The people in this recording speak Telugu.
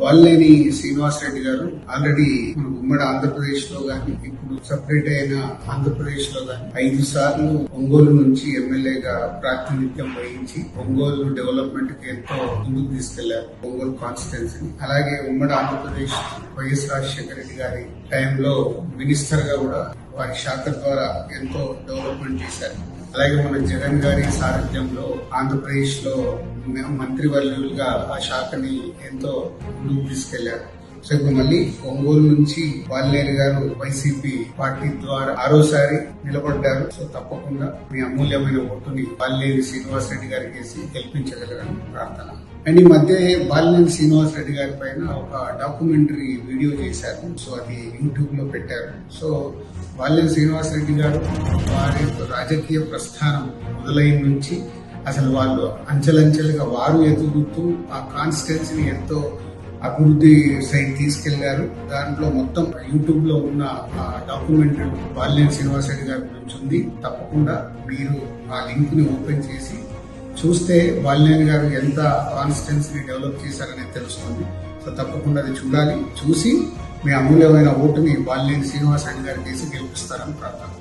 వాల్లేని శ్రీనివాస్ రెడ్డి గారు ఆల్రెడీ మన ఉమ్మడి ఆంధ్రప్రదేశ్లో గాని ఇప్పుడు సపరేట్ అయిన ఆంధ్రప్రదేశ్లో గాని ఐదు సార్లు ఒంగోలు నుంచి ఎమ్మెల్యేగా ప్రాతినిధ్యం వహించి ఒంగోలు డెవలప్మెంట్కి ఎంతో ముందుకు తీసుకెళ్ళారు ఒంగోలు కాన్స్టిట్యున్సీని అలాగే ఉమ్మడి ఆంధ్రప్రదేశ్ వైఎస్ రాజశేఖర రెడ్డి గారి టైంలో మినిస్టర్గా కూడా వారి శాఖ ద్వారా ఎంతో డెవలప్మెంట్ చేశారు. అలాగే మన జగన్ గారి సారథ్యంలో ఆంధ్రప్రదేశ్లో మంత్రివర్యులుగా ఆ శాఖని ఎంతో ముందుకు తీసుకెళ్ళారు. సో ఇప్పుడు మళ్ళీ ఒంగోలు నుంచి వాల్లేరు గారు వైసీపీ పార్టీ ద్వారా ఆరోసారి నిలబడ్డారు. సో తప్పకుండా మీ అమూల్యమైన ఓటుని వాల్లేరు శ్రీనివాస్ రెడ్డి గారికి వేసి గెలిపించగలరని ప్రార్థన. అండ్ ఈ మధ్య బాలినేని శ్రీనివాస్ రెడ్డి గారి పైన ఒక డాక్యుమెంటరీ వీడియో చేశారు. సో అది యూట్యూబ్లో పెట్టారు. సో బాలినేని శ్రీనివాస్ రెడ్డి గారు వారి రాజకీయ ప్రస్థానం మొదలైన నుంచి అసలు వాళ్ళు అంచెలంచెలుగా వారు ఎదుగుతూ ఆ కాన్స్టిట్యున్సీని ఎంతో అభివృద్ధి సైడ్ తీసుకెళ్ళారు దాంట్లో మొత్తం యూట్యూబ్లో ఉన్న డాక్యుమెంటరీ బాలినేని శ్రీనివాస రెడ్డి గారి గురించి ఉంది. తప్పకుండా మీరు ఆ లింక్ని ఓపెన్ చేసి చూస్తే వాల్నేని గారు ఎంత కాన్స్టిట్యున్సీని డెవలప్ చేశారనేది తెలుస్తుంది. సో తప్పకుండా అది చూడాలి. చూసి మీ అమూల్యమైన ఓటుని వాల్నేని శ్రీనివాస రెడ్డి గారికి వేసి గెలిపిస్తారని ప్రార్థన.